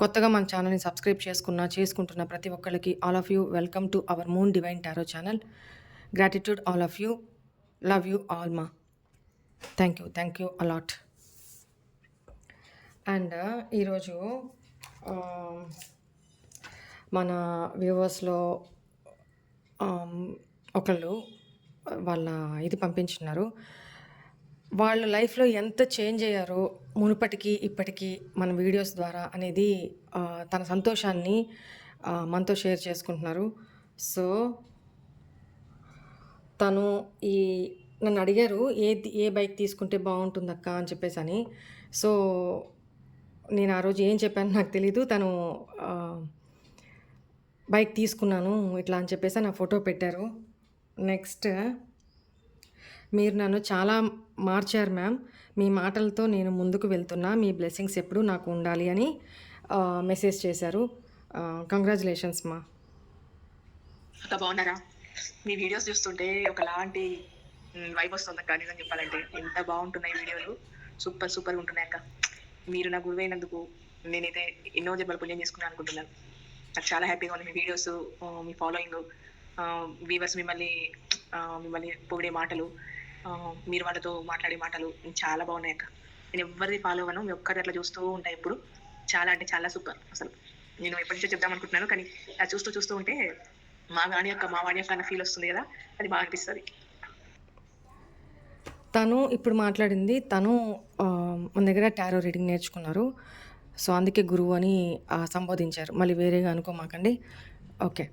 కొత్తగా మన ఛానల్ని సబ్స్క్రైబ్ చేసుకున్న చేసుకుంటున్న ప్రతి ఒక్కరికి all of you. Welcome to our moon divine tarot channel. Gratitude all of you. Love you all మా. Thank you thank you a lot and ఈరోజు మన వ్యూవర్స్లో ఒకళ్ళు వాళ్ళ ఇది పంపించున్నారు. వాళ్ళ లైఫ్లో ఎంత చేంజ్ అయ్యారో మునుపటికి ఇప్పటికీ మన వీడియోస్ ద్వారా అనేది తన సంతోషాన్ని మనతో షేర్ చేసుకుంటున్నారు. సో తను ఈ నన్ను అడిగారు ఏ ఏ బైక్ తీసుకుంటే బాగుంటుంది అక్క అని చెప్పేసి అని సో నేను ఆ రోజు ఏం చెప్పాను నాకు తెలీదు తను బైక్ తీసుకున్నాను ఇట్లా అని చెప్పేసి నా ఫోటో పెట్టారు. నెక్స్ట్ మీరు నన్ను చాలా మార్చారు మ్యామ్. మీ మాటలతో నేను ముందుకు వెళ్తున్నా. మీ బ్లెస్సింగ్స్ ఎప్పుడు నాకు ఉండాలి అని మెసేజ్ చేశారు. కంగ్రాచులేషన్స్ మా. అంత బాగున్నారా? మీ వీడియోస్ చూస్తుంటే ఒకలాంటి వైబ్ వస్తుంది అక్క నిజం చెప్పాలంటే. ఎంత బాగుంటున్నాయి వీడియోలు. సూపర్ సూపర్ ఉంటున్నాయి అక్క. మీరు నా గురువైనందుకు నేనైతే ఎన్నో జన్మలు పుణ్యం చేసుకున్నాను అనుకుంటున్నాను. నాకు చాలా హ్యాపీగా ఉంది మీ వీడియోస్ మీ ఫాలోయింగ్ వీవర్స్ మిమ్మల్ని మిమ్మల్ని పొగిడే మాటలు. మీరు వాళ్ళతో మాట్లాడే మాటలు చాలా బాగున్నాయి అక్క. నేను ఎవరిది ఫాలో అవ్వను మీ ఒక్కరి అట్లా చూస్తూ ఉంటాయి ఇప్పుడు చాలా అంటే చాలా సూపర్ అసలు. నేను ఎప్పటి నుంచో చెప్దాం అనుకుంటున్నాను కానీ అలా చూస్తూ చూస్తూ ఉంటే మా వాణి యొక్క మా వాణి యొక్క అన్న ఫీల్ వస్తుంది కదా అది బాగా అనిపిస్తుంది. తను ఇప్పుడు మాట్లాడింది తను మన దగ్గర టారో రీడింగ్ నేర్చుకున్నారు. సో అందుకే గురువు అని సంబోధించారు. మళ్ళీ వేరేగా అనుకోమాకండి. ఓకే.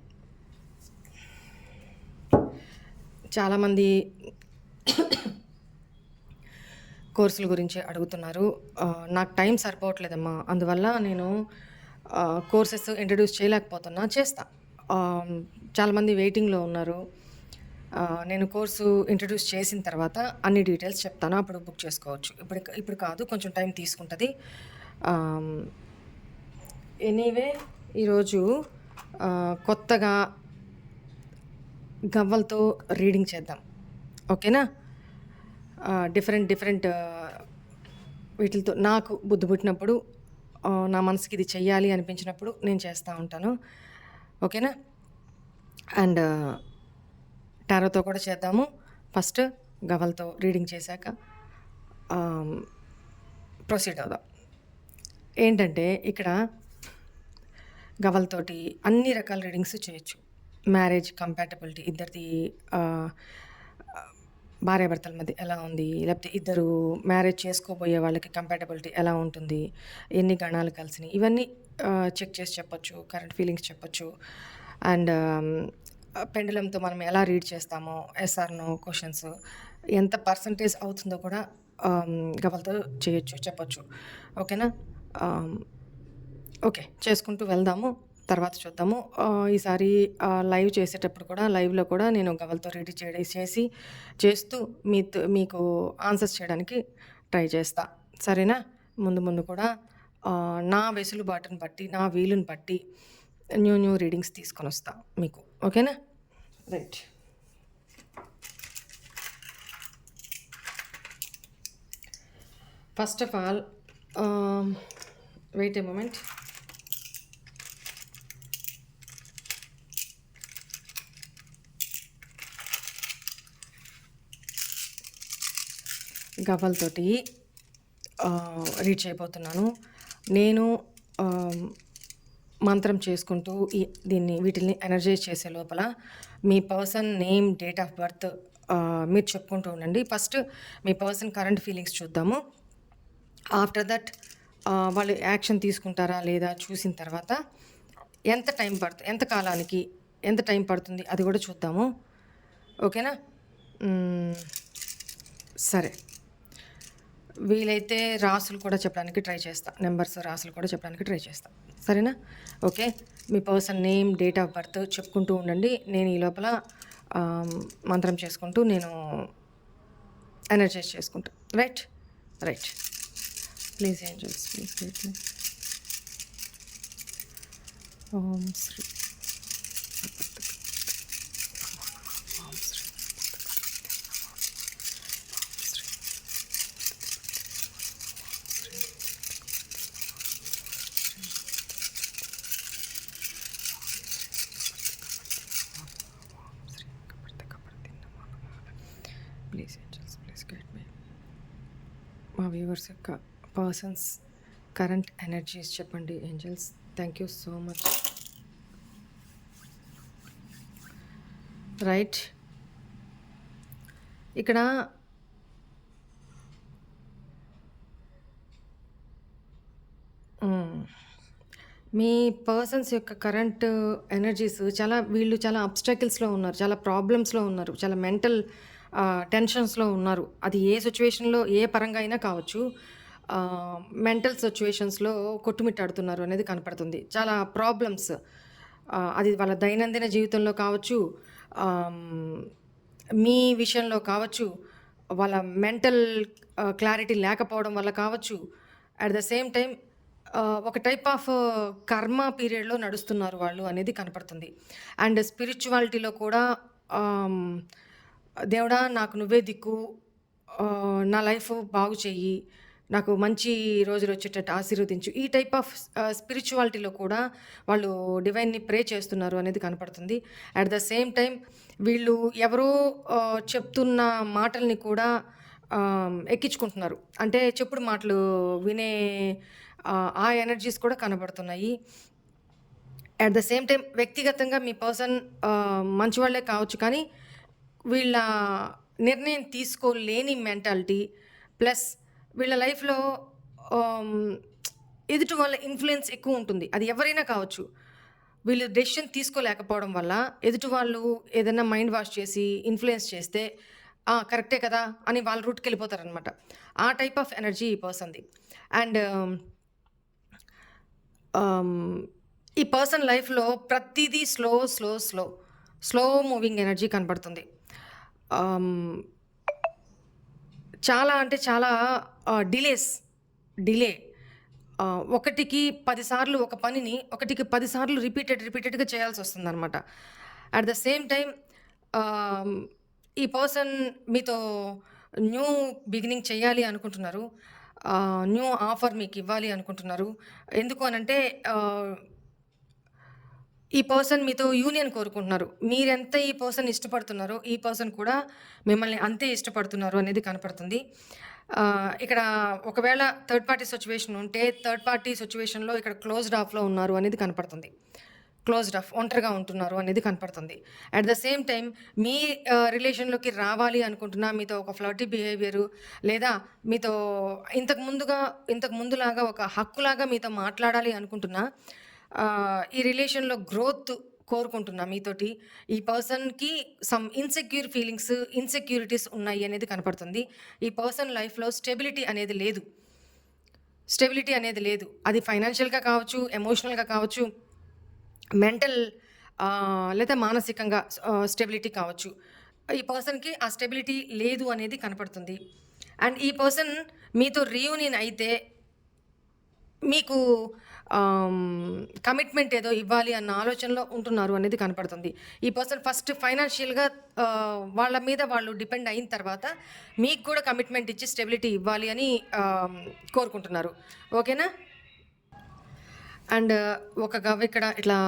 చాలామంది కోర్సుల గురించి అడుగుతున్నారు. నాకు టైం సరిపోవట్లేదమ్మా. అందువల్ల నేను కోర్సెస్ ఇంట్రడ్యూస్ చేయలేకపోతున్నా చేస్తా. చాలామంది వెయిటింగ్లో ఉన్నారు. నేను కోర్సు ఇంట్రడ్యూస్ చేసిన తర్వాత అన్ని డీటెయిల్స్ చెప్తాను. అప్పుడు బుక్ చేసుకోవచ్చు. ఇప్పుడు ఇప్పుడు కాదు కొంచెం టైం తీసుకుంటుంది. ఎనీవే ఈరోజు కొత్తగా గవ్వలతో రీడింగ్ చేద్దాం. ఓకేనా? డిఫరెంట్ డిఫరెంట్ వీటితో నాకు బుద్ధి పుట్టినప్పుడు నా మనసుకి ఇది చెయ్యాలి అనిపించినప్పుడు నేను చేస్తూ ఉంటాను. ఓకేనా? అండ్ టారోతో కూడా చేద్దాము. ఫస్ట్ గవల్తో రీడింగ్ చేశాక ప్రొసీడ్ అవుదాం. ఏంటంటే ఇక్కడ గవల్తోటి అన్ని రకాల రీడింగ్స్ చేయొచ్చు. మ్యారేజ్ కంపాటబిలిటీ ఇద్దరిది భార్యాభర్తల మధ్య ఎలా ఉంది? లేకపోతే ఇద్దరు మ్యారేజ్ చేసుకోబోయే వాళ్ళకి కంపాటబిలిటీ ఎలా ఉంటుంది? ఎన్ని గణాలు కలిసినాయి? ఇవన్నీ చెక్ చేసి చెప్పొచ్చు కరెంట్ ఫీలింగ్స్ చెప్పొచ్చు. అండ్ పెండలంతో మనం ఎలా రీడ్ చేస్తామో ఎస్ఆర్నో క్వశ్చన్స్ ఎంత పర్సంటేజ్ అవుతుందో కూడా గవలతో చేయొచ్చు చెప్పొచ్చు. ఓకేనా? ఓకే చేసుకుంటూ వెళ్దాము. తర్వాత చూద్దాము. ఈసారి లైవ్ చేసేటప్పుడు కూడా లైవ్లో కూడా నేను గవల్తో రెడీ చేయడం చేసి చేస్తూ మీతో మీకు ఆన్సర్స్ చేయడానికి ట్రై చేస్తా. సరేనా? ముందు ముందు కూడా నా వెసులుబాటుని బట్టి నా వీలుని బట్టి న్యూ న్యూ రీడింగ్స్ తీసుకొని వస్తా మీకు. ఓకేనా? Right. First of all wait a moment. గవ్వలతోటి reach అయిపోతున్నాను. నేను మంత్రం చేసుకుంటూ ఈ దీన్ని వీటిని ఎనర్జైజ్ చేసే లోపల మీ person name date of birth మీరు చెప్పుకుంటూ ఉండండి. ఫస్ట్ మీ పర్సన్ కరెంట్ ఫీలింగ్స్ చూద్దాము. ఆఫ్టర్ దట్ వాళ్ళు యాక్షన్ తీసుకుంటారా లేదా చూసిన తర్వాత ఎంత టైం పడుతుంది ఎంత కాలానికి ఎంత టైం పడుతుంది అది కూడా చూద్దాము. ఓకేనా సరే. వీలైతే రాసులు కూడా చెప్పడానికి ట్రై చేస్తా. నెంబర్స్ రాసులు కూడా చెప్పడానికి ట్రై చేస్తా. సరేనా? Okay. Me person name date of birth చెప్పుకుంటూ ఉండండి. నేను ఈ లోపల మంత్రం చేసుకుంటూ నేను ఎనర్జైజ్ చేసుకుంటా. Right right please angels please please Om Shri Om Shri please angels please guide me మా యొక్క పర్సన్స్ కరెంట్ ఎనర్జీస్ చెప్పండి angels thank you so much right ఇక్కడ మీ పర్సన్స్ యొక్క కరెంట్ ఎనర్జీస్ చాలా వీళ్ళు చాలా అబ్స్టకిల్స్లో ఉన్నారు చాలా ప్రాబ్లమ్స్లో ఉన్నారు చాలా మెంటల్ టెన్షన్స్లో ఉన్నారు. అది ఏ సిచ్యువేషన్లో ఏ పరంగా అయినా కావచ్చు మెంటల్ సిచ్యువేషన్స్లో కొట్టుమిట్టాడుతున్నారు అనేది కనపడుతుంది. చాలా ప్రాబ్లమ్స్ అది వాళ్ళ దైనందిన జీవితంలో కావచ్చు మీ విషయంలో కావచ్చు వాళ్ళ మెంటల్ క్లారిటీ లేకపోవడం వల్ల కావచ్చు అట్ ద సేమ్ టైం ఒక టైప్ ఆఫ్ కర్మ పీరియడ్లో నడుస్తున్నారు వాళ్ళు అనేది కనపడుతుంది. అండ్ స్పిరిచువాలిటీలో కూడా దేవుడా నాకు నువ్వే దిక్కు. నా లైఫ్ బాగు చెయ్యి. నాకు మంచి రోజులు వచ్చేటట్టు ఆశీర్వదించు. ఈ టైప్ ఆఫ్ స్పిరిచువాలిటీలో కూడా వాళ్ళు డివైన్ని ప్రే చేస్తున్నారు అనేది కనపడుతుంది. అట్ ద సేమ్ టైం వీళ్ళు ఎవరో చెప్తున్న మాటల్ని కూడా ఎక్కించుకుంటున్నారు. అంటే చెప్పుడు మాటలు వినే ఆ, ఆ ఎనర్జీస్ కూడా కనబడుతున్నాయి. అట్ ద సేమ్ టైం వ్యక్తిగతంగా మీ పర్సన్ మంచివాళ్ళే కావచ్చు కానీ వీళ్ళ నిర్ణయం తీసుకోలేని మెంటాలిటీ ప్లస్ వీళ్ళ లైఫ్లో ఎదుటి వాళ్ళ ఇన్ఫ్లుయెన్స్ ఎక్కువ ఉంటుంది. అది ఎవరైనా కావచ్చు. వీళ్ళు డెసిషన్ తీసుకోలేకపోవడం వల్ల ఎదుటి వాళ్ళు ఏదైనా మైండ్ వాష్ చేసి ఇన్ఫ్లుయెన్స్ చేస్తే కరెక్టే కదా అని వాళ్ళ రూట్కి వెళ్ళిపోతారనమాట. ఆ టైప్ ఆఫ్ ఎనర్జీ ఈ పర్సన్ది. అండ్ ఈ పర్సన్ లైఫ్లో ప్రతిదీ slow slow slow slow moving energy కనబడుతుంది. చాలా అంటే చాలా డిలేస్ డిలే ఒకటికి పదిసార్లు ఒక పనిని ఒకటికి పదిసార్లు రిపీటెడ్ రిపీటెడ్గా చేయాల్సి వస్తుంది అనమాట అట్ ద సేమ్ టైం ఈ పర్సన్ మీతో న్యూ బిగినింగ్ చేయాలి అనుకుంటున్నారు. న్యూ ఆఫర్ మీకు ఇవ్వాలి అనుకుంటున్నారు. ఎందుకు అనంటే ఈ పర్సన్ మీతో యూనియన్ కోరుకుంటున్నారు. మీరెంత ఈ పర్సన్ ఇష్టపడుతున్నారో ఈ పర్సన్ కూడా మిమ్మల్ని అంతే ఇష్టపడుతున్నారు అనేది కనపడుతుంది. ఇక్కడ ఒకవేళ థర్డ్ పార్టీ సిచ్యువేషన్ ఉంటే థర్డ్ పార్టీ సిచ్యువేషన్లో ఇక్కడ క్లోజ్డ్ ఆఫ్లో ఉన్నారు అనేది కనపడుతుంది. క్లోజ్డ్ ఆఫ్ ఒంటరిగా ఉంటున్నారు అనేది కనపడుతుంది. అట్ ద సేమ్ టైం మీ రిలేషన్లోకి రావాలి అనుకుంటున్నా మీతో ఒక ఫ్లర్టీ బిహేవియర్ లేదా మీతో ఇంతకు ముందుగా ఇంతకు ముందులాగా ఒక హక్కులాగా మీతో మాట్లాడాలి అనుకుంటున్నా ఈ రిలేషన్లో గ్రోత్ కోరుకుంటున్నా మీతోటి. ఈ పర్సన్కి సమ్ ఇన్సెక్యూర్ ఫీలింగ్స్ ఇన్సెక్యూరిటీస్ ఉన్నాయి అనేది కనపడుతుంది. ఈ పర్సన్ లైఫ్లో స్టెబిలిటీ అనేది లేదు. స్టెబిలిటీ అనేది లేదు. అది ఫైనాన్షియల్గా కావచ్చు ఎమోషనల్గా కావచ్చు మెంటల్ లేదా మానసికంగా స్టెబిలిటీ కావచ్చు. ఈ పర్సన్కి ఆ స్టెబిలిటీ లేదు అనేది కనపడుతుంది. అండ్ ఈ పర్సన్ మీతో రీయూనియన్ అయితే మీకు కమిట్మెంట్ ఏదో ఇవ్వాలి అన్న ఆలోచనలో ఉంటున్నారు అనేది కనపడుతుంది. ఈ పర్సన్ ఫస్ట్ ఫైనాన్షియల్గా వాళ్ళ మీద వాళ్ళు డిపెండ్ అయిన తర్వాత మీకు కూడా కమిట్మెంట్ ఇచ్చి స్టెబిలిటీ ఇవ్వాలి అని కోరుకుంటున్నారు. ఓకేనా? అండ్ ఒక గవ్ ఇక్కడ ఇట్లా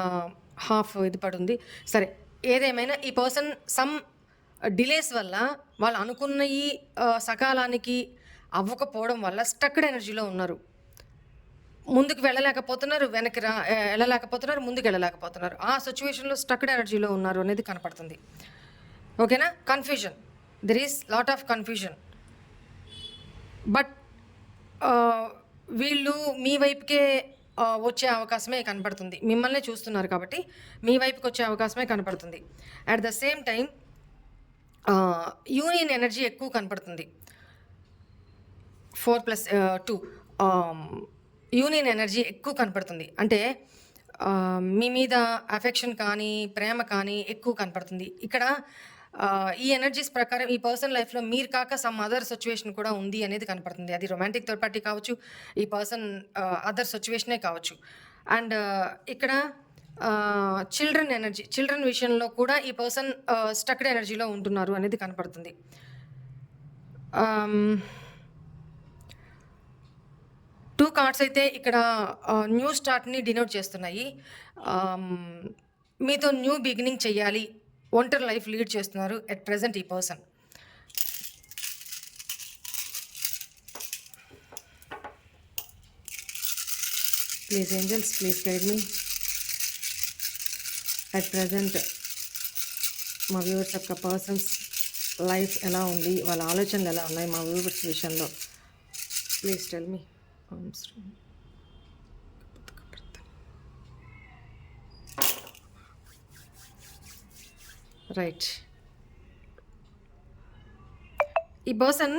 హాఫ్ ఇది పడుంది. సరే ఏదేమైనా ఈ పర్సన్ సమ్ డిలేస్ వల్ల వాళ్ళు అనుకున్నవి సకాలానికి అవ్వకపోవడం వల్ల స్టక్డ్ ఎనర్జీలో ఉన్నారు. ముందుకు వెళ్ళలేకపోతున్నారు వెనక్కి రా వెళ్ళలేకపోతున్నారు ముందుకు వెళ్ళలేకపోతున్నారు. ఆ సిచ్యువేషన్లో స్టక్డ్ ఎనర్జీలో ఉన్నారు అనేది కనపడుతుంది. ఓకేనా? Confusion there is lot of confusion but వీళ్ళు మీ వైపుకే వచ్చే అవకాశమే కనపడుతుంది. మిమ్మల్ని చూస్తున్నారు కాబట్టి మీ వైపుకి వచ్చే అవకాశమే కనపడుతుంది. At the same time union energy ఎక్కువ కనపడుతుంది. Four plus two union energy ఎక్కువ కనపడుతుంది. అంటే మీ మీద అఫెక్షన్ కానీ ప్రేమ కానీ ఎక్కువ కనపడుతుంది. ఇక్కడ ఈ ఎనర్జీస్ ప్రకారం ఈ పర్సన్ లైఫ్లో మీరు కాక సమ్ అదర్ సిచ్యువేషన్ కూడా ఉంది అనేది కనపడుతుంది. అది రొమాంటిక్ థర్డ్ పార్టీ కావచ్చు ఈ పర్సన్ అదర్ సిచ్యువేషనే కావచ్చు. అండ్ ఇక్కడ చిల్డ్రన్ ఎనర్జీ చిల్డ్రన్ విషయంలో కూడా ఈ పర్సన్ స్టక్డ్ ఎనర్జీలో ఉంటున్నారు అనేది కనపడుతుంది. టూ కార్డ్స్ అయితే ఇక్కడ న్యూ స్టార్ట్ని డినోట్ చేస్తున్నాయి. మీతో న్యూ బిగినింగ్ చేయాలి ఒంటరి లైఫ్ లీడ్ చేస్తున్నారు ఎట్ ప్రజెంట్ ఈ person. Please angels please guide me. At present మా వ్యూవర్స్ యొక్క పర్సన్స్ లైఫ్ ఎలా ఉంది? వాళ్ళ ఆలోచనలు ఎలా ఉన్నాయి మా వ్యూవర్స్ విషయంలో? Please tell me. రైట్ ఈ పర్సన్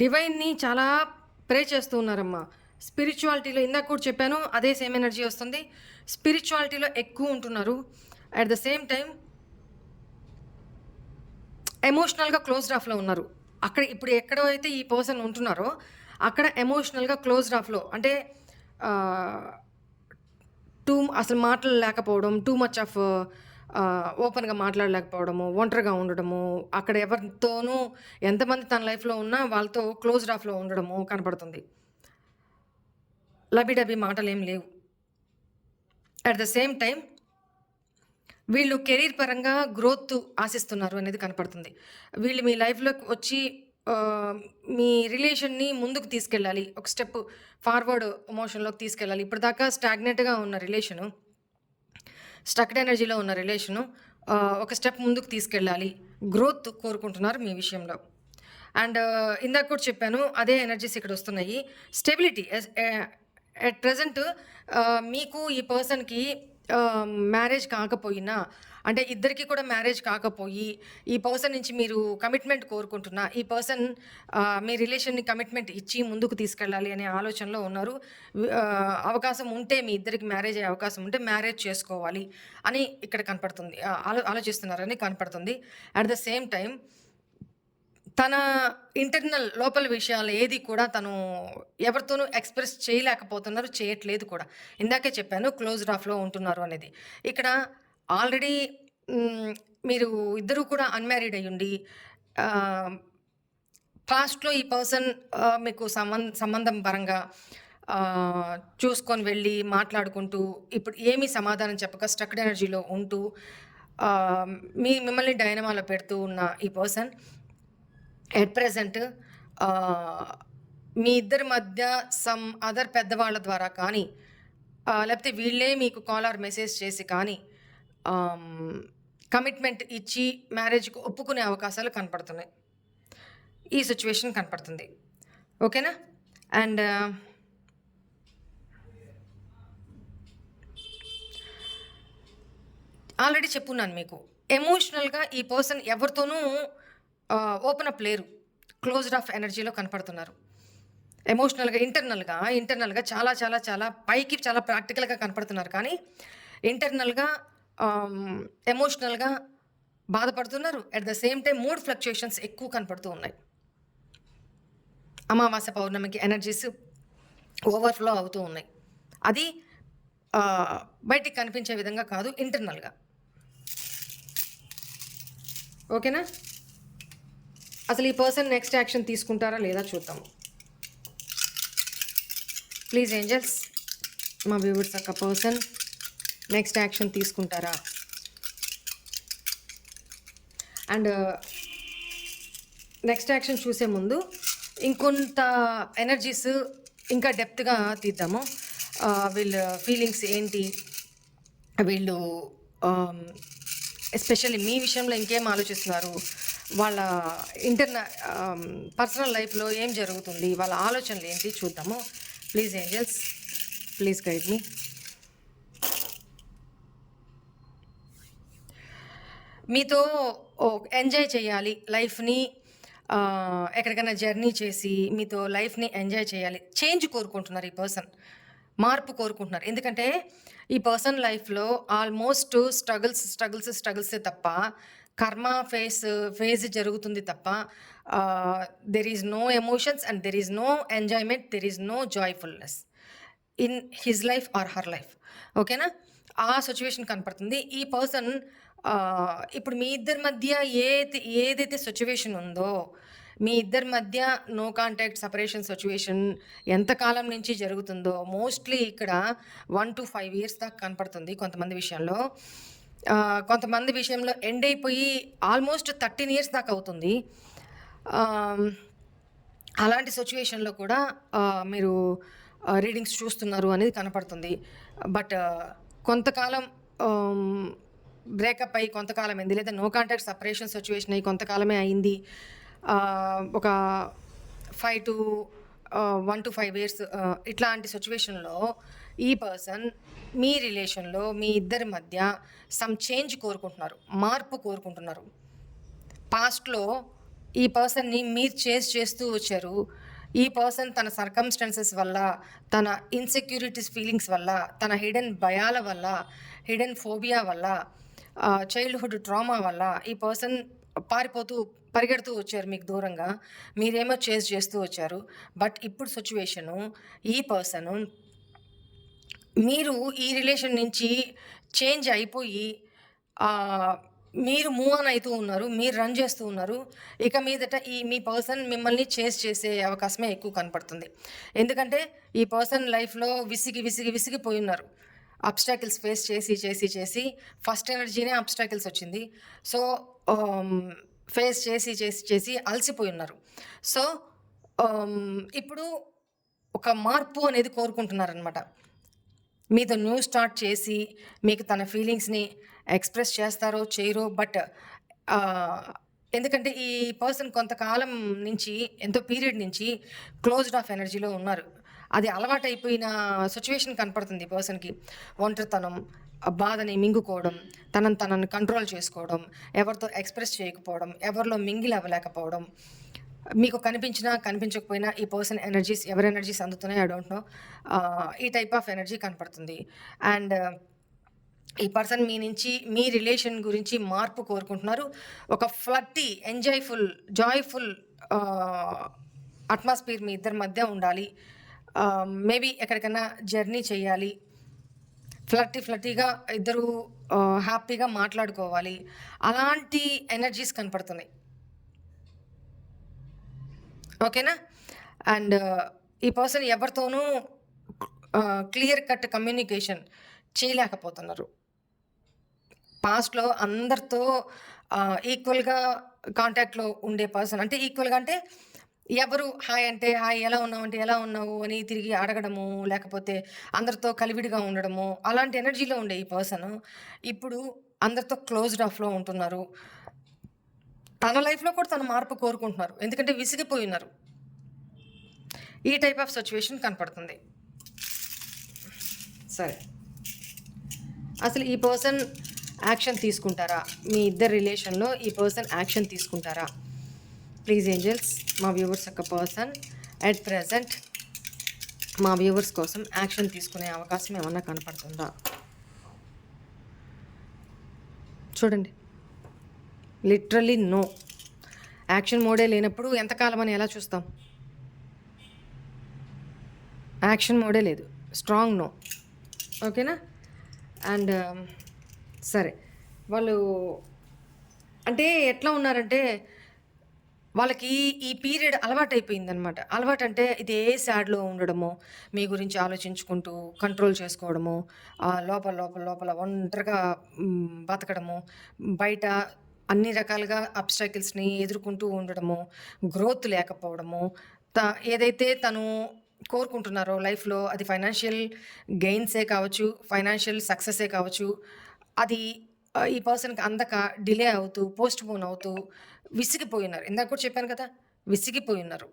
డివైన్ని చాలా ప్రే చేస్తూ ఉన్నారమ్మా. స్పిరిచువాలిటీలో ఇందాక కూడా చెప్పాను అదే సేమ్ ఎనర్జీ వస్తుంది. స్పిరిచువాలిటీలో ఎక్కువ ఉంటున్నారు. అట్ ద సేమ్ టైం ఎమోషనల్గా క్లోజ్ డ్రాఫ్లో ఉన్నారు. అక్కడ ఇప్పుడు ఎక్కడో అయితే ఈ పర్సన్ ఉంటున్నారో అక్కడ ఎమోషనల్గా క్లోజ్ ఆఫ్లో అంటే టూ అసలు మాటలు లేకపోవడం టూ మచ్ ఆఫ్ ఓపెన్గా మాట్లాడలేకపోవడము ఒంటరిగా ఉండడము అక్కడ ఎవరితోనూ ఎంతమంది తన లైఫ్లో ఉన్నా వాళ్ళతో క్లోజ్ ఆఫ్లో ఉండడము కనపడుతుంది. లబిడబి మాటలు ఏం లేవు. అట్ ద సేమ్ టైం వీళ్ళు కెరీర్ పరంగా గ్రోత్ ఆశిస్తున్నారు అనేది కనపడుతుంది. వీళ్ళు మీ లైఫ్లోకి వచ్చి మీ రిలేషన్ని ముందుకు తీసుకెళ్ళాలి. ఒక స్టెప్ ఫార్వర్డ్ ఎమోషన్లోకి తీసుకెళ్ళాలి. ఇప్పటిదాకా స్టాగ్నెట్గా ఉన్న రిలేషను స్టక్డ్ ఎనర్జీలో ఉన్న రిలేషను ఒక స్టెప్ ముందుకు తీసుకెళ్ళాలి. గ్రోత్ కోరుకుంటున్నారు మీ విషయంలో. అండ్ ఇందాక కూడా చెప్పాను అదే ఎనర్జీస్ ఇక్కడ వస్తున్నాయి. స్టెబిలిటీ అట్ ప్రజెంట్ మీకు ఈ పర్సన్కి మ్యారేజ్ కాకపోయినా అంటే ఇద్దరికి కూడా మ్యారేజ్ కాకపోయి ఈ పర్సన్ నుంచి మీరు కమిట్మెంట్ కోరుకుంటున్నా ఈ పర్సన్ మీ రిలేషన్ని కమిట్మెంట్ ఇచ్చి ముందుకు తీసుకెళ్ళాలి అనే ఆలోచనలో ఉన్నారు. అవకాశం ఉంటే మీ ఇద్దరికి మ్యారేజ్ అయ్యే అవకాశం ఉంటే మ్యారేజ్ చేసుకోవాలి అని ఇక్కడ కనపడుతుంది. ఆలో ఆలోచిస్తున్నారని కనపడుతుంది. అట్ ద సేమ్ టైం తన ఇంటర్నల్ లోపల విషయాలు ఏది కూడా తను ఎవరితోనూ ఎక్స్ప్రెస్ చేయలేకపోతున్నారు చేయట్లేదు కూడా. ఇందాకే చెప్పాను క్లోజ్ ఆఫ్లో ఉంటున్నారు అనేది. ఇక్కడ ఆల్రెడీ మీరు ఇద్దరు కూడా అన్మ్యారీడ్ అయ్యుండి పాస్ట్లో ఈ పర్సన్ మీకు సంబంధ సంబంధం పరంగా చూసుకొని వెళ్ళి మాట్లాడుకుంటూ ఇప్పుడు ఏమీ సమాధానం చెప్పక స్ట్రక్డ్ ఎనర్జీలో ఉంటూ మీ మిమ్మల్ని డైనమాలో పెడుతూ ఉన్న ఈ పర్సన్ ఎట్ ప్రజెంట్ మీ ఇద్దరి మధ్య సమ్ అదర్ పెద్దవాళ్ళ ద్వారా కానీ లేకపోతే వీళ్ళే మీకు కాల్ ఆర్ మెసేజ్ చేసి కానీ కమిట్మెంట్ ఇచ్చి మ్యారేజ్కి ఒప్పుకునే అవకాశాలు కనపడుతున్నాయి. ఈ సిచ్యువేషన్ కనపడుతుంది. ఓకేనా? అండ్ ఆల్రెడీ uh, చెప్పున్నాను మీకు. ఎమోషనల్గా ఈ పర్సన్ ఎవరితోనూ ఓపెన్ అప్ లేరు. క్లోజ్డ్ ఆఫ్ ఎనర్జీలో కనపడుతున్నారు. ఎమోషనల్గా ఇంటర్నల్గా ఇంటర్నల్గా చాలా చాలా చాలా పైకి చాలా ప్రాక్టికల్గా కనపడుతున్నారు. కానీ ఇంటర్నల్గా ఎమోషనల్గా బాధపడుతున్నారు. At the same time mood fluctuations ఎక్కువ కనపడుతూ ఉన్నాయి. అమావాస్య పౌర్ణమికి ఎనర్జీస్ ఓవర్ఫ్లో అవుతూ ఉన్నాయి. అది బయటికి కనిపించే విధంగా కాదు ఇంటర్నల్గా ఓకేనా? అసలు ఈ పర్సన్ నెక్స్ట్ యాక్షన్ తీసుకుంటారా లేదా చూద్దాము ప్లీజ్ ఏంజల్స్ మా వ్యూవర్స్ యొక్క పర్సన్ నెక్స్ట్ యాక్షన్ తీసుకుంటారా? అండ్ నెక్స్ట్ యాక్షన్ చూసే ముందు ఇంకొంత ఎనర్జీస్ ఇంకా డెప్త్గా తీద్దాము. Uh, వీళ్ళ ఫీలింగ్స్ ఏంటి? వీళ్ళు um, ఎస్పెషల్లీ మీ విషయంలో ఇంకేం ఆలోచిస్తున్నారు? వాళ్ళ ఇంటర్న పర్సనల్ లైఫ్లో ఏం జరుగుతుంది? వాళ్ళ ఆలోచనలు ఏంటి? చూద్దాము. Please angels please guide me మీతో ఎంజాయ్ చేయాలి లైఫ్ని ఎక్కడికైనా జర్నీ చేసి మీతో లైఫ్‌ని ఎంజాయ్ చేయాలి. చేంజ్ కోరుకుంటున్నారు ఈ పర్సన్. మార్పు కోరుకుంటున్నారు. ఎందుకంటే ఈ పర్సన్ లైఫ్‌లో ఆల్మోస్ట్ స్ట్రగుల్స్, స్ట్రగుల్స్, స్ట్రగుల్సే తప్ప కర్మ ఫేస్ ఫేజ్ జరుగుతుంది తప్ప there is is no emotions and there is no enjoyment. There is no joyfulness in his life or her life. ఓకేనా? ఆ సిచ్యువేషన్ కనపడుతుంది. ఈ పర్సన్ ఆహ్, ఇప్పుడు మీ ఇద్దరి మధ్య ఏది ఏదైతే సిట్యుయేషన్ ఉందో, మీ ఇద్దరి మధ్య నో కాంటాక్ట్ సెపరేషన్ సిట్యుయేషన్ ఎంతకాలం నుంచి జరుగుతుందో మోస్ట్‌లీ ఇక్కడ 1-5 ఇయర్స్ దాకా కనపడుతుంది కొంతమంది విషయంలో. ఆహ్, కొంతమంది విషయంలో ఎండ్ అయిపోయి ఆల్మోస్ట్ 13 ఇయర్స్ దాకా అవుతుంది. ఆహ్, అలాంటి సిట్యుయేషన్‌లో కూడా ఆహ్, మీరు ఆహ్, రీడింగ్స్ చూస్తున్నారు అనేది కనపడుతుంది. బట్ కొంతకాలం ఆహ్, బ్రేకప్ అయ్యి కొంతకాలం అయింది. లేదా నో కాంటాక్ట్ సపరేషన్ సిచ్యువేషన్ అయ్యి కొంతకాలమే అయింది. ఒక five to one to five years ఇట్లాంటి సిచ్యువేషన్లో ఈ పర్సన్ మీ రిలేషన్‌లో మీ ఇద్దరి మధ్య సమ్ చేంజ్ కోరుకుంటున్నారు. మార్పు కోరుకుంటున్నారు. పాస్ట్‌లో ఈ పర్సన్‌ని మీరు చేజ్ చేస్తూ వచ్చారు. ఈ పర్సన్ తన సర్కమ్‌స్టాన్సెస్ వల్ల, తన ఇన్‌సెక్యూరిటీస్ ఫీలింగ్స్ వల్ల, తన హిడెన్ భయాల వల్ల, హిడెన్ ఫోబియా వల్ల, చైల్డ్‌హుడ్ ట్రామా వల్ల ఈ పర్సన్ పారిపోతూ, పరిగెడుతూ వచ్చారు మీకు దూరంగా. మీరేమో చేజ్ చేస్తూ వచ్చారు. బట్ ఇప్పుడు సిచ్యువేషను ఈ పర్సను మీరు ఈ రిలేషన్ నుంచి చేంజ్ అయిపోయి మీరు మూవ్ ఆన్ అవుతూ ఉన్నారు. మీరు రన్ చేస్తూ ఉన్నారు. ఇక మీదట ఈ మీ పర్సన్ మిమ్మల్ని చేజ్ చేసే అవకాశమే ఎక్కువ కనపడుతుంది. ఎందుకంటే ఈ పర్సన్ లైఫ్‌లో విసిగి, విసిగి, విసిగిపోయి ఉన్నారు. అబ్‌స్టాకిల్స్ ఫేస్ చేసి, చేసి, చేసి ఫస్ట్ ఎనర్జీనే అబ్‌స్టాకిల్స్ వచ్చింది. సో, ఫేస్ um, చేసి, చేసి, చేసి అలసిపోయి ఉన్నారు. సో, um, ఇప్పుడు ఒక మార్పు అనేది కోరుకుంటున్నారనమాట. మీతో న్యూ స్టార్ట్ చేసి మీకు తన ఫీలింగ్స్‌ని ఎక్స్‌ప్రెస్ చేస్తారో, చేయరో బట్ ఎందుకంటే ఈ పర్సన్ కొంతకాలం నుంచి ఎంతో పీరియడ్ నుంచి క్లోజ్డ్ ఆఫ్ ఎనర్జీలో ఉన్నారు. అది అలవాటైపోయిన సిచ్యువేషన్ కనపడుతుంది పర్సన్‌కి. ఒంటరితనం, ఆ బాధని మింగుకోవడం, తనని తనని కంట్రోల్ చేసుకోవడం, ఎవరితో ఎక్స్‌ప్రెస్ చేయకపోవడం, ఎవరిలో మింగిల్ అవ్వలేకపోవడం. మీకు కనిపించినా, కనిపించకపోయినా ఈ పర్సన్ ఎనర్జీస్ ఎవరి ఎనర్జీస్ అందుతున్నాయి ఐ డోంట్ నో. ఈ టైప్ ఆఫ్ ఎనర్జీ కనపడుతుంది. అండ్ ఈ పర్సన్ మీ నుంచి మీ రిలేషన్ గురించి మార్పు కోరుకుంటున్నారు. ఒక ఫ్లట్టి ఎంజాయ్‌ఫుల్, జాయ్‌ఫుల్ అట్మాస్ఫియర్ మీ ఇద్దరి మధ్య ఉండాలి. మేబీ ఎక్కడికైనా జర్నీ చేయాలి. ఫ్లర్టీ, ఫ్లర్టీగా ఇద్దరు హ్యాపీగా మాట్లాడుకోవాలి. అలాంటి ఎనర్జీస్ కనపడుతున్నాయి. ఓకేనా? అండ్ ఈ పర్సన్ ఎవరితోనూ క్లియర్ కట్ కమ్యూనికేషన్ చేయలేకపోతున్నారు. పాస్ట్‌లో అందరితో uh, ఈక్వల్‌గా కాంటాక్ట్‌లో ఉండే పర్సన్ అంటే ఈక్వల్‌గా అంటే ఎవరు హాయ్ అంటే హాయ్ ఎలా ఉన్నావు అంటే ఎలా ఉన్నావు అని తిరిగి అడగడము, లేకపోతే అందరితో కలివిడిగా ఉండడము, అలాంటి ఎనర్జీలో ఉండే ఈ పర్సన్ ఇప్పుడు అందరితో క్లోజ్డ్ ఆఫ్‌లో ఉంటున్నారు. తన లైఫ్‌లో కూడా తన మార్పు కోరుకుంటున్నారు. ఎందుకంటే విసిగిపోయి ఉన్నారు. ఈ టైప్ ఆఫ్ సిచ్యువేషన్ కనపడుతుంది. సరే. అసలు ఈ పర్సన్ యాక్షన్ తీసుకుంటారా? మీ ఇద్దరు రిలేషన్‌లో ఈ పర్సన్ యాక్షన్ తీసుకుంటారా? ప్లీజ్ ఏంజెల్స్ మా వ్యూవర్స్ యొక్క పర్సన్ అట్ ప్రజెంట్ మా వ్యూవర్స్ కోసం యాక్షన్ తీసుకునే అవకాశం ఏమన్నా కనపడుతుందా? చూడండి. Literally no. యాక్షన్ మోడే లేనప్పుడు ఎంతకాలం అని ఎలా చూస్తాం? యాక్షన్ మోడే లేదు. Strong no. ఓకేనా? అండ్ సరే. వాళ్ళు అంటే ఎట్లా ఉన్నారంటే వాళ్ళకి ఈ పీరియడ్ అలవాటైపోయిందనమాట. ఇది ఏ శాడ్లో ఉండడము, మీ గురించి ఆలోచించుకుంటూ కంట్రోల్ చేసుకోవడము, లోపల, లోపల, లోపల ఒంటరిగా బతకడము, బయట అన్ని రకాలుగా అబ్‌స్టాకిల్స్‌ని ఎదుర్కొంటూ ఉండడము, గ్రోత్ లేకపోవడము, త ఏదైతే తను కోరుకుంటున్నారో లైఫ్‌లో అది ఫైనాన్షియల్ గెయిన్సే కావచ్చు, ఫైనాన్షియల్ సక్సెసే కావచ్చు, అది ఈ పర్సన్‌కి అందక డిలే అవుతూ, పోస్ట్ పోన్ అవుతూ విసిగిపోయి ఉన్నారు. ఇందాక కూడా చెప్పాను కదా! విసిగిపోయినారు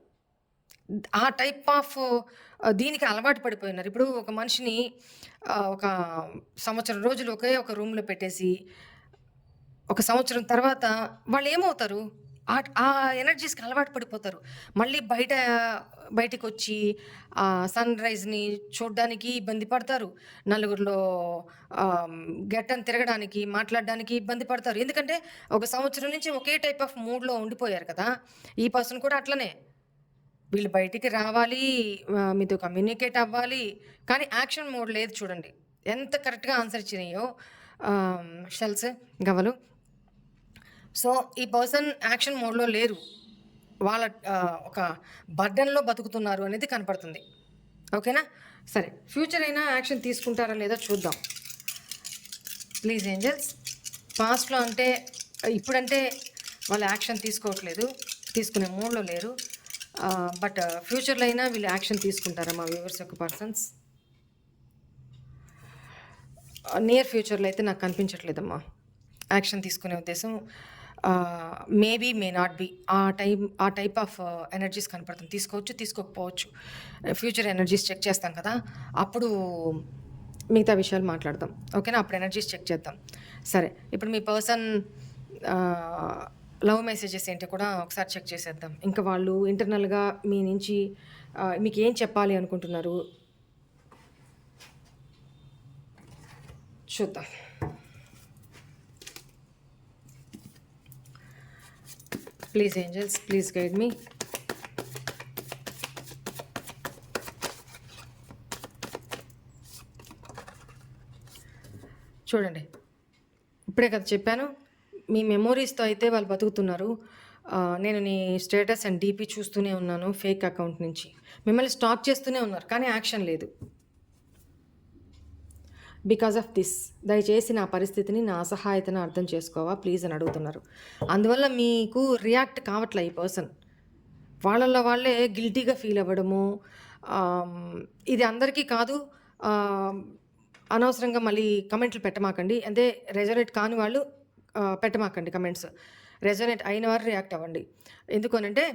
ఆ టైప్ ఆఫ్ దీనికి అలవాటు పడిపోయి ఉన్నారు. ఇప్పుడు ఒక మనిషిని ఒక సంవత్సరం రోజులు ఒకే ఒక రూమ్‌లో పెట్టేసి, ఒక సంవత్సరం తర్వాత వాళ్ళు ఏమవుతారు? ఆ- ఎనర్జీస్కి అలవాటు పడిపోతారు. మళ్ళీ బయట బయటికి వచ్చి సన్ రైజ్ని చూడడానికి ఇబ్బంది పడతారు. నలుగురిలో గెట్టని తిరగడానికి మాట్లాడడానికి ఇబ్బంది పడతారు. ఎందుకంటే ఒక సంవత్సరం నుంచి ఒకే టైప్ ఆఫ్ మూడ్లో ఉండిపోయారు కదా. ఈ పర్సన్ కూడా అట్లనే. వీళ్ళు బయటికి రావాలి మీతో కమ్యూనికేట్ అవ్వాలి. కానీ యాక్షన్ మోడ్ లేదు చూడండి. ఎంత కరెక్ట్గా ఆన్సర్ ఇచ్చినాయో షెల్స్ గవలు సో ఈ పర్సన్ యాక్షన్ మోడ్లో లేరు. వాళ్ళ ఒక బర్డన్లో బతుకుతున్నారు అనేది కనపడుతుంది. ఓకేనా? సరే ఫ్యూచర్ అయినా యాక్షన్ తీసుకుంటారా లేదా చూద్దాం. ప్లీజ్ ఏంజల్స్ పాస్ట్లో అంటే ఇప్పుడంటే వాళ్ళు యాక్షన్ తీసుకోవట్లేదు తీసుకునే మూడ్లో లేరు. బట్ ఫ్యూచర్లో అయినా వీళ్ళు యాక్షన్ తీసుకుంటారా మా వ్యూవర్స్ యొక్క పర్సన్స్? నియర్ ఫ్యూచర్లో అయితే నాకు కనిపించట్లేదమ్మా. యాక్షన్ తీసుకునే ఉద్దేశం. మేబీ మే నాట్ బి ఆ టైం ఆ టైప్ ఆఫ్ ఎనర్జీస్ కనపడుతుంది. తీసుకోవచ్చు తీసుకోకపోవచ్చు. ఫ్యూచర్ ఎనర్జీస్ చెక్ చేస్తాం కదా. అప్పుడు మిగతా విషయాలు మాట్లాడదాం. ఓకేనా అప్పుడు ఎనర్జీస్ చెక్ చేద్దాం. సరే. ఇప్పుడు మీ పర్సన్ లవ్ మెసేజెస్ ఏంటి కూడా ఒకసారి చెక్ చేసేద్దాం. ఇంకా వాళ్ళు ఇంటర్నల్గా మీ నుంచి మీకు ఏం చెప్పాలి అనుకుంటున్నారు? చూద్దాం. Please angels please guide me. చూడండి ఇప్పుడే కదా చెప్పాను మీ మెమోరీస్తో అయితే వాళ్ళు బతుకుతున్నారు. నేను నీ స్టేటస్ అండ్ డీపీ చూస్తూనే ఉన్నాను ఫేక్ అకౌంట్ నుంచి. మిమ్మల్ని స్టాక్ చేస్తూనే ఉన్నారు కానీ యాక్షన్ లేదు. Because of this. దయచేసి నా పరిస్థితిని నా అసహాయతను అర్థం చేసుకోవా? ప్లీజ్ అని అడుగుతున్నారు. అందువల్ల మీకు రియాక్ట్ కావట్లే ఈ పర్సన్? వాళ్ళల్లో వాళ్ళే గిల్టీగా ఫీల్ అవ్వడము ఇది అందరికీ కాదు అనవసరంగా మళ్ళీ కమెంట్లు పెట్టమాకండి. అంటే రెజనేట్ కాని వాళ్ళు పెట్టమాకండి కమెంట్స్. రెజనేట్ అయిన వారు రియాక్ట్ అవ్వండి. ఎందుకనంటే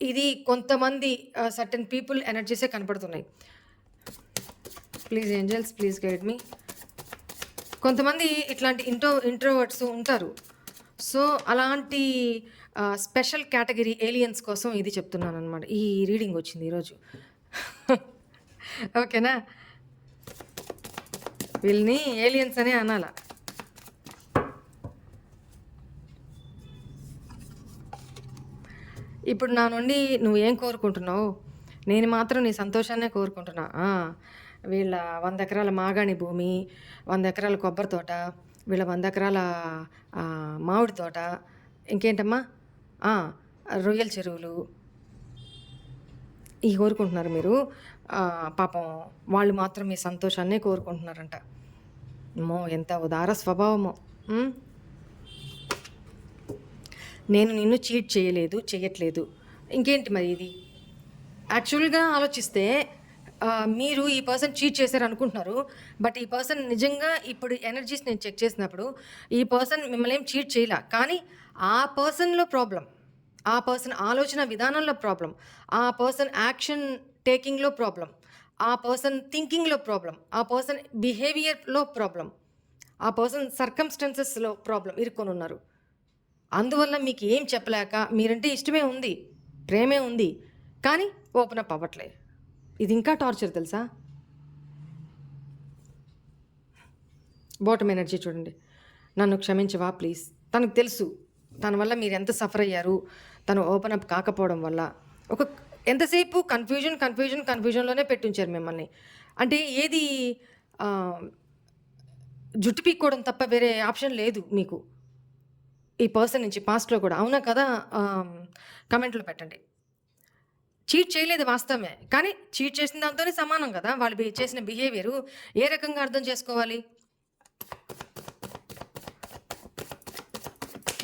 ఇది కొంతమంది సర్టెన్ పీపుల్ ఎనర్జీసే కనపడుతున్నాయి. Please angels please guide me కొంతమంది ఇట్లాంటి ఇంట్రో ఇంట్రోవర్ట్స్ ఉంటారు. సో అలాంటి స్పెషల్ కేటగిరీ ఏలియన్స్ కోసం ఇది చెప్తున్నాను అనమాట ఈ రీడింగ్ వచ్చింది ఈరోజు. ఓకేనా? వీళ్ళని ఏలియన్స్ అనే అనాల. ఇప్పుడు నా నుండి నువ్వేం కోరుకుంటున్నావు? నేను మాత్రం నీ సంతోషాన్నే కోరుకుంటున్నా. వీళ్ళ వంద ఎకరాల మాగాణి భూమి వంద ఎకరాల కొబ్బరి తోట వీళ్ళ వంద ఎకరాల మామిడి తోట ఇంకేంటమ్మా? రొయ్యల చెరువులు. ఇవి కోరుకుంటున్నారు మీరు. పాపం వాళ్ళు మాత్రం మీ సంతోషాన్నే కోరుకుంటున్నారంట. మో ఎంత ఉదార స్వభావమో. నేను నిన్ను చీట్ చేయలేదు చేయట్లేదు. ఇంకేంటి మరి ఇది? యాక్చువల్గా ఆలోచిస్తే మీరు ఈ పర్సన్ చీట్ చేశారు అనుకుంటున్నారు బట్ ఈ పర్సన్ నిజంగా ఇప్పుడు ఎనర్జీస్ నేను చెక్ చేసినప్పుడు ఈ పర్సన్ మిమ్మల్ని ఏం చీట్ చేయలే. కానీ ఆ పర్సన్లో ప్రాబ్లం ఆ పర్సన్ ఆలోచన విధానంలో ప్రాబ్లం ఆ పర్సన్ యాక్షన్ టేకింగ్లో ప్రాబ్లం ఆ పర్సన్ థింకింగ్లో ప్రాబ్లం ఆ పర్సన్ బిహేవియర్లో ప్రాబ్లం ఆ పర్సన్ సర్కమ్స్టెన్సెస్లో ప్రాబ్లం ఇరుక్కొని ఉన్నారు అందువల్ల మీకు ఏం చెప్పలేక మీరంటే ఇష్టమే ఉంది ప్రేమే ఉంది కానీ ఓపెన్ అప్ అవ్వట్లేదు. ఇది ఇంకా టార్చర్ తెలుసా? బాటమ్ ఎనర్జీ చూడండి. నన్ను క్షమించవా ప్లీజ్ తనకు తెలుసు తన వల్ల మీరు ఎంత సఫర్ అయ్యారు తను ఓపెన్ అప్ కాకపోవడం వల్ల. ఒక ఎంతసేపు కన్ఫ్యూజన్ కన్ఫ్యూజన్ కన్ఫ్యూజన్లోనే పెట్టించారు మిమ్మల్ని. అంటే ఏది జుట్టు పీక్కోవడం తప్ప వేరే ఆప్షన్ లేదు మీకు. ఈ పర్సన్ నుంచి పాస్ట్లో కూడా. అవునా కదా? కమెంట్లో పెట్టండి. చీట్ చేయలేదు వాస్తవమే. కానీ చీట్ చేసిన దాంతోనే సమానం కదా. వాళ్ళు చేసిన బిహేవియరు ఏ రకంగా అర్థం చేసుకోవాలి?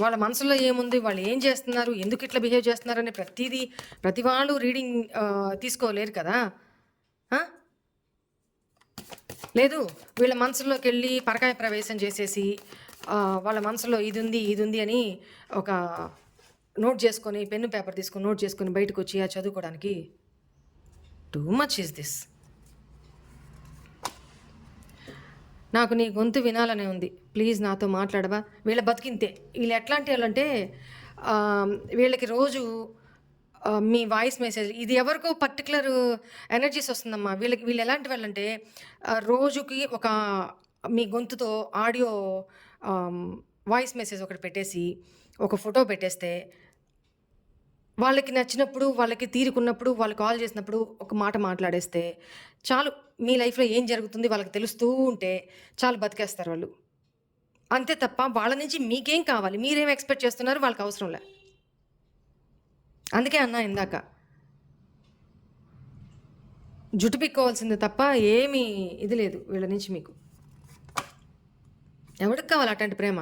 వాళ్ళ మనసులో ఏముంది? వాళ్ళు ఏం చేస్తున్నారు? ఎందుకు ఇట్లా బిహేవ్ చేస్తున్నారు? అనే ప్రతిదీ ప్రతి వాళ్ళు రీడింగ్ తీసుకోలేరు కదా. లేదు. వీళ్ళ మనసులోకి వెళ్ళి పరకాయ ప్రవేశం చేసేసి వాళ్ళ మనసులో ఇది ఉంది ఇది ఉంది అని ఒక నోట్ చేసుకొని పెన్ను పేపర్ తీసుకొని నోట్ చేసుకొని బయటకు వచ్చి ఆ చదువుకోవడానికి. టూ మచ్ ఈస్ దిస్ నాకు నీ గొంతు వినాలనే ఉంది. ప్లీజ్ నాతో మాట్లాడవా? వీళ్ళ బతికింతే. వీళ్ళు ఎట్లాంటి వాళ్ళంటే వీళ్ళకి రోజు మీ వాయిస్ మెసేజ్ ఇది ఎవరికో పర్టికులర్ ఎనర్జీస్ వస్తుందమ్మా. వీళ్ళకి వీళ్ళు ఎలాంటి వాళ్ళంటే రోజుకి ఒక మీ గొంతుతో ఆడియో వాయిస్ మెసేజ్ ఒకటి పెట్టేసి ఒక ఫోటో పెట్టేస్తే వాళ్ళకి నచ్చినప్పుడు వాళ్ళకి తీరుకున్నప్పుడు వాళ్ళు కాల్ చేసినప్పుడు ఒక మాట మాట్లాడేస్తే చాలు మీ లైఫ్లో ఏం జరుగుతుంది వాళ్ళకి తెలుస్తూ ఉంటే చాలు బతికేస్తారు వాళ్ళు. అంతే తప్ప వాళ్ళ నుంచి మీకేం కావాలి? మీరేం ఎక్స్పెక్ట్ చేస్తున్నారు వాళ్ళకి అవసరం లే. అందుకే అన్నా ఇందాక జుట్టు పిక్కోవాల్సిందే తప్ప ఏమీ ఇది లేదు వీళ్ళ నుంచి మీకు. ఎవరికి కావాలి అట్లాంటి ప్రేమ?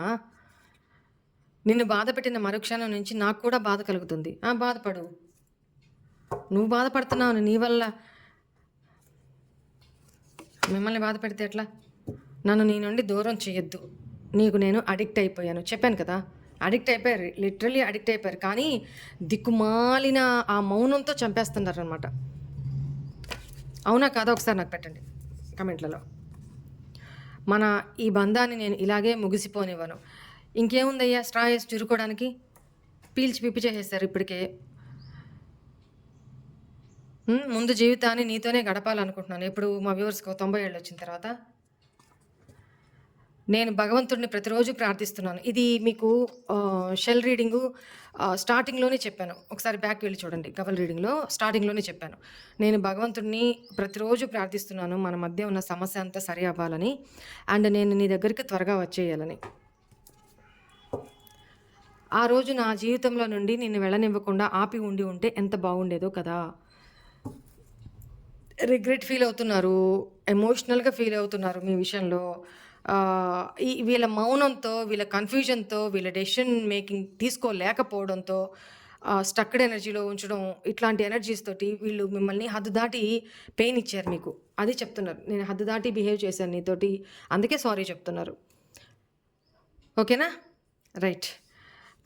నిన్ను బాధ పెట్టిన మరుక్షణం నుంచి నాకు కూడా బాధ కలుగుతుంది. ఆ బాధపడు. నువ్వు బాధపడుతున్నావు నీ వల్ల. మిమ్మల్ని బాధ పెడితే ఎట్లా? నన్ను నీ నుండి దూరం చేయొద్దు నీకు నేను అడిక్ట్ అయిపోయాను. చెప్పాను కదా అడిక్ట్ అయిపోయారు. లిటరలీ అడిక్ట్ అయిపోయారు. కానీ దిక్కుమాలిన ఆ మౌనంతో చంపేస్తున్నారు అనమాట అవునా కాదా? ఒకసారి నాకు పెట్టండి కమెంట్లలో. మన ఈ బంధాన్ని నేను ఇలాగే ముగిసిపోనివ్వను. ఇంకేముందయ్యా స్ట్రా వేసి చురుకోవడానికి పీల్చి పిప్పి చేసేస్తారు ఇప్పటికే. ముందు జీవితాన్ని నీతోనే గడపాలనుకుంటున్నాను. ఇప్పుడు మా వ్యూవర్స్కి తొంభై ఏళ్ళు వచ్చిన తర్వాత నేను భగవంతుడిని ప్రతిరోజు ప్రార్థిస్తున్నాను. ఇది మీకు షెల్ రీడింగు స్టార్టింగ్లోనే చెప్పాను. ఒకసారి బ్యాక్ వెళ్ళి చూడండి. గవల్ రీడింగ్లో స్టార్టింగ్లోనే చెప్పాను. నేను భగవంతుడిని ప్రతిరోజు ప్రార్థిస్తున్నాను. మన మధ్య ఉన్న సమస్య అంతా సరి అవ్వాలని. అండ్ నేను నీ దగ్గరికి త్వరగా వచ్చేయాలని. ఆ రోజు నా జీవితంలో నుండి నేను వెళ్ళనివ్వకుండా ఆపి ఉండి ఉంటే ఎంత బాగుండేదో కదా. రిగ్రెట్ ఫీల్ అవుతున్నారు ఎమోషనల్గా ఫీల్ అవుతున్నారు మీ విషయంలో. ఈ వీళ్ళ మౌనంతో వీళ్ళ కన్ఫ్యూజన్తో వీళ్ళ డెసిషన్ మేకింగ్ తీసుకోలేకపోవడంతో స్టక్డ్ ఎనర్జీలో ఉంచడం ఇట్లాంటి ఎనర్జీస్ తోటి వీళ్ళు మిమ్మల్ని హద్దు దాటి పెయిన్ ఇచ్చారు మీకు. అది చెప్తున్నారు. నేను హద్దు దాటి బిహేవ్ చేశాను నీతోటి. అందుకే సారీ చెప్తున్నారు. ఓకేనా? Right.